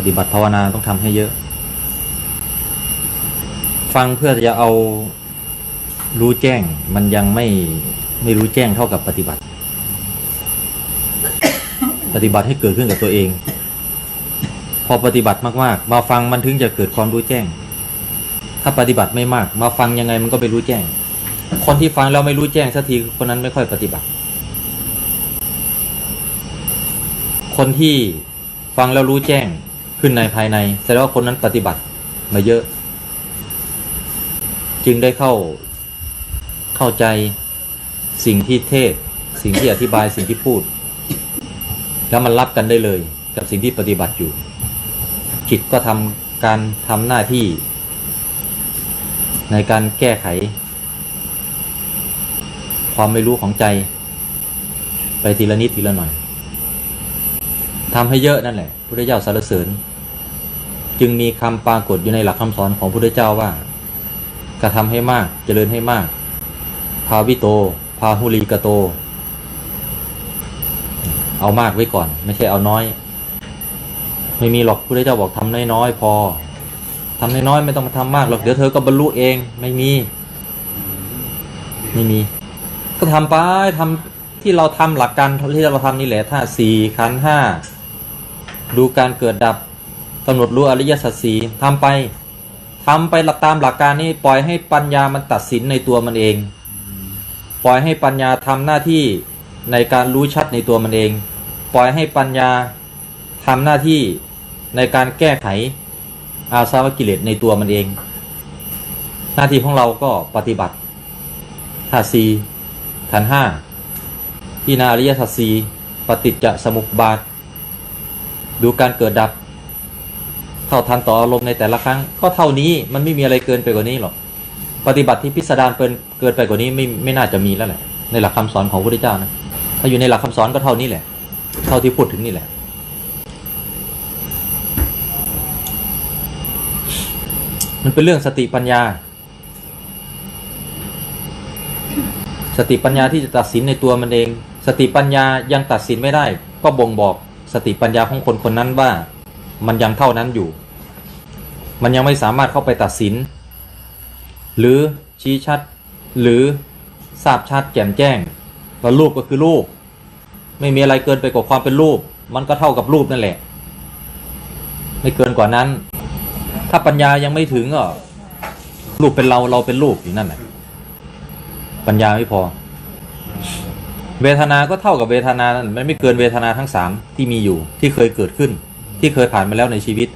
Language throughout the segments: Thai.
ปฏิบัติภาวนาต้องทำให้เยอะ ฟังเพื่อจะเอารู้แจ้งมันยังไม่ไม่รู้แจ้งเท่ากับปฏิบัติ ปฏิบัติให้เกิดขึ้นกับตัวเอง พอปฏิบัติมากๆ มาฟังมันถึงจะเกิดความรู้แจ้ง ถ้าปฏิบัติไม่มาก มาฟังยังไงมันก็ไปรู้แจ้ง คนที่ฟังแล้วไม่รู้แจ้งสักทีคนนั้นไม่ค่อยปฏิบัติ คนที่ฟังแล้วรู้แจ้ง ขึ้นในภายในแสดงว่าคนนั้นปฏิบัติมาเยอะ จึงได้เข้าเข้าใจสิ่งที่เทศ สิ่งที่อธิบายสิ่งที่พูด แล้วมันรับกันได้เลย กับสิ่งที่ปฏิบัติอยู่จิตก็ทำการทำหน้าที่ ในการแก้ไข ความไม่รู้ของใจ ไปทีละนิดทีละหน่อยทำให้เยอะนั่นแหละพุทธเจ้าสรรเสริญ จึงมีคำปรากฏอยู่ในหลักคำสอนของพุทธเจ้าว่ากระทำให้มากเจริญให้มาก ภาวิโต พาหุลีกโต เอามากไว้ก่อน ไม่ใช่เอาน้อย ไม่มีหรอกพุทธเจ้าบอกทำน้อยๆพอทำน้อยๆไม่ต้องมาทำมากหรอกเดี๋ยวเธอก็บรรลุเองไม่มี ไม่มี ก็ทำไปทำที่เราทำหลักการที่เราทำนี่แหละถ้าสี่ขันห้าดูการเกิดดับ กำหนดรู้อริยสัจสีทำไปทำไปหลักตามหลักการนี้ปล่อยให้ปัญญามันตัดสินในตัวมันเอง ปล่อยให้ปัญญาทำหน้าที่ในการรู้ชัดในตัวมันเอง ปล่อยให้ปัญญาทำหน้าที่ในการแก้ไขอาสาวกิเลสในตัวมันเอง หน้าที่ของเราก็ปฏิบัติธาสีขันห้าพิจาริยสัจสีปฏิจจสมุปบาท ดูการเกิดดับ เท่าทันต่ออารมณ์ในแต่ละครั้ง ก็เท่านี้มันไม่มีอะไรเกินไปกว่านี้หรอก ปฏิบัติที่พิสดารเกินเกินไปกว่านี้ไม่ไม่น่าจะมีแล้วแหละ ในหลักคำสอนของพระพุทธเจ้านะถ้าอยู่ในหลักคำสอนก็เท่านี้แหละ เท่าที่พูดถึงนี่แหละมันเป็นเรื่องสติปัญญา สติปัญญาที่จะตัดสินในตัวมันเอง สติปัญญายังตัดสินไม่ได้ ก็บ่งบอกสติปัญญาของคนคนนั้นว่า มันยังเท่านั้นอยู่ มันยังไม่สามารถเข้าไปตัดสิน หรือชี้ชัด หรือทราบชัดแจ่มแจ้งว่ารูปก็คือรูป ไม่มีอะไรเกินไปกว่าความเป็นรูป มันก็เท่ากับรูปนั่นแหละ ไม่เกินกว่านั้น ถ้าปัญญายังไม่ถึงก็รูปเป็นเราเราเป็นรูปอยู่นั่นแหละปัญญาไม่พอ เวทนาก็เท่ากับเวทนานั่นมันไม่เกินเวทนาทั้งสามที่มีอยู่ที่เคยเกิดขึ้น ที่เคยผ่านมาแล้วในชีวิต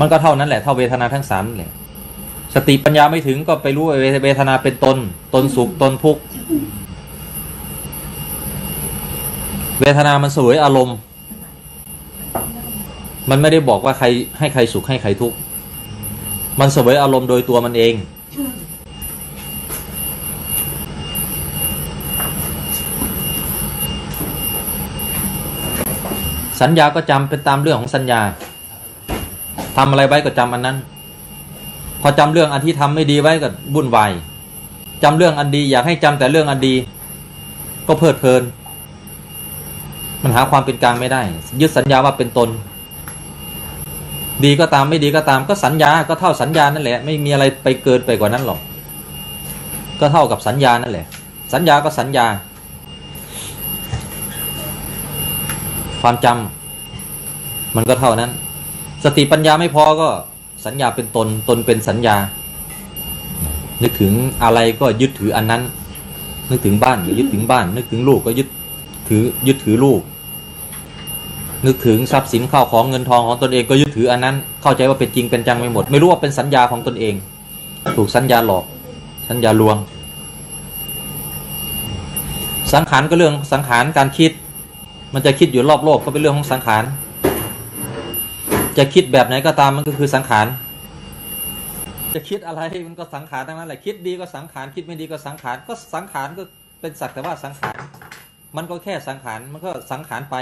มันก็เท่านั้นแหละเท่าเวทนาทั้งสามนั่นแหละสติปัญญาไม่ถึงก็ไปรู้เวทนาเป็นตน ตนสุขตนทุกข์เวทนามันสวยอารมณ์ มันไม่ได้บอกว่าใครให้ใครสุขให้ใครทุกข์ มันสวยอารมณ์โดยตัวมันเอง สัญญาก็จำเป็นตามเรื่องของสัญญาทำอะไรไว้ก็จำอันนั้น พอจำเรื่องอันที่ทำไม่ดีไว้ก็วุ่นวายจำเรื่องอันดี อยากให้จำแต่เรื่องอันดี ก็เพลิดเพลิน มันหาความเป็นกลางไม่ได้ ยึดสัญญาว่าเป็นตน ดีก็ตามไม่ดีก็ตาม ก็สัญญาก็เท่าสัญญานั่นแหละ ไม่มีอะไรไปเกินไปกว่านั้นหรอก ก็เท่ากับสัญญานั่นแหละ สัญญาก็สัญญา ความจำมันก็เท่านั้น สติปัญญาไม่พอก็สัญญาเป็นตนตนเป็นสัญญา นึกถึงอะไรก็ยึดถืออันนั้น นึกถึงบ้านก็ยึดถึงบ้าน นึกถึงลูกก็ยึดถือยึดถือลูก นึกถึงทรัพย์สินข้าวของเงินทองของตนเองก็ยึดถืออันนั้น เข้าใจว่าเป็นจริงเป็นจังไม่หมด ไม่รู้ว่าเป็นสัญญาของตนเอง ถูกสัญญาหลอก สัญญาลวง สังขารก็เรื่องสังขารการคิด มันจะคิดอยู่รอบโลกก็เป็นเรื่องของสังขาร จะคิดแบบไหนก็ตามมันก็คือสังขาร จะคิดอะไรมันก็สังขารทั้งนั้นแหละคิดดีก็สังขารคิดไม่ดีก็สังขารก็สังขารก็เป็นสักแต่ว่าสังขาร มันก็แค่สังขารมันก็สังขารไป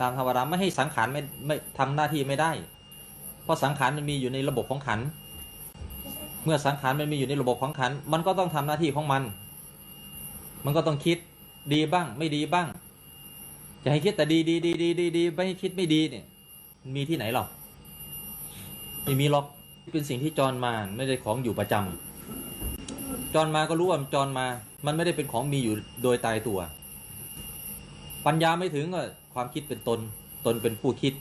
ตามธรรมดาไม่ให้สังขารไม่ไม่ทำหน้าที่ไม่ได้ เพราะสังขารมันมีอยู่ในระบบของขัน เมื่อสังขารมันมีอยู่ในระบบของขัน มันก็ต้องทำหน้าที่ของมัน มันก็ต้องคิดดีบ้างไม่ดีบ้าง จะให้คิดแต่ดีดีดีดีดีดีไม่ให้คิดไม่ดีเนี่ย มีที่ไหนหรอกไม่มีหรอกเป็นสิ่งที่จรมาไม่ได้ของอยู่ประจำจรมาก็รู้ว่าจรมา มันไม่ได้เป็นของมีอยู่โดยตายตัว ปัญญาไม่ถึงก็ความคิดเป็นตน ตนเป็นผู้คิด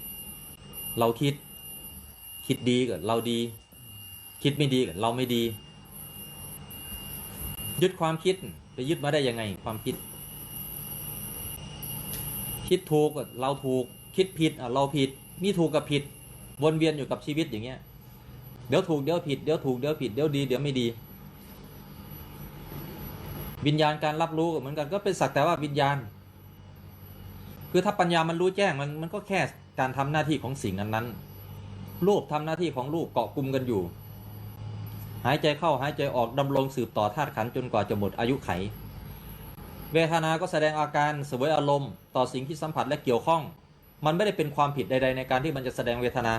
เราคิด คิดดีก็เราดี คิดไม่ดีก็เราไม่ดี ยึดความคิดไปยึดมาได้ยังไงความคิด คิดถูกเราถูกคิดผิดเราผิดมีถูกกับผิดวนเวียนอยู่กับชีวิตอย่างเงี้ย เดี๋ยวถูกเดี๋ยวผิดเดี๋ยวถูกเดี๋ยวผิดเดี๋ยวดีเดี๋ยวไม่ดี วิญญาณการรับรู้เหมือนกันก็เป็นสักแต่ว่าวิญญาณ คือถ้าปัญญามันรู้แจ้งมันมันก็แค่การทำหน้าที่ของสิ่งนั้นนั้นๆรูปทำหน้าที่ของรูปเกาะกลุ่มกันอยู่ หายใจเข้าหายใจออกดำรงสืบต่อธาตุขันจนกว่าจะหมดอายุไข เวทนาก็แสดงอาการเสวยอารมณ์ ต่อสิ่งที่สัมผัสและเกี่ยวข้อง มันไม่ได้เป็นความผิดใด ๆ ในการที่มันจะแสดงเวทนา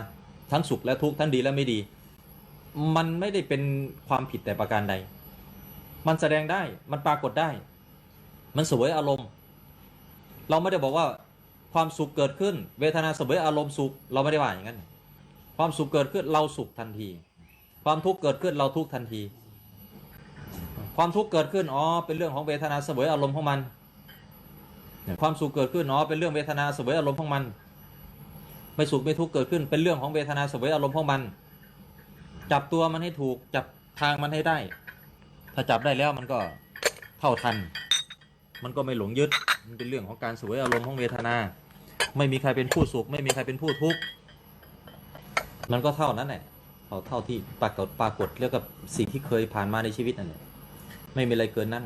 ทั้งสุขและทุกข์ทั้งดีและไม่ดี มันไม่ได้เป็นความผิดแต่ประการใด มันแสดงได้มันปรากฏได้ มันเสวยอารมณ์ เราไม่ได้บอกว่าความสุขเกิดขึ้น เวทนาเสวยอารมณ์สุขเราไม่ได้ว่าอย่างนั้น ความสุขเกิดขึ้นเราสุขทันที ความทุกข์เกิดขึ้นเราทุกข์ทันที ความทุกข์เกิดขึ้นอ๋อเป็นเรื่องของเวทนาเสวยอารมณ์ของมัน ความสุขเกิดขึ้นอ๋อเป็นเรื่องเวทนาสวยอารมณ์ของมัน ไม่สุขไม่ทุกข์เกิดขึ้นเป็นเรื่องของเวทนาสวยอารมณ์ของมัน จับตัวมันให้ถูกจับทางมันให้ได้ ถ้าจับได้แล้วมันก็เท่าทัน มันก็ไม่หลงยึดมันเป็นเรื่องของการสวยอารมณ์ของเวทนา ไม่มีใครเป็นผู้สุข ไม่มีใครเป็นผู้ทุกข์มันก็เท่านั้นแหละเท่าเท่าที่ปรากฏปรากฏเรื่องกับสิ่งที่เคยผ่านมาในชีวิตนั่นแหละไม่มีอะไรเกินนั้น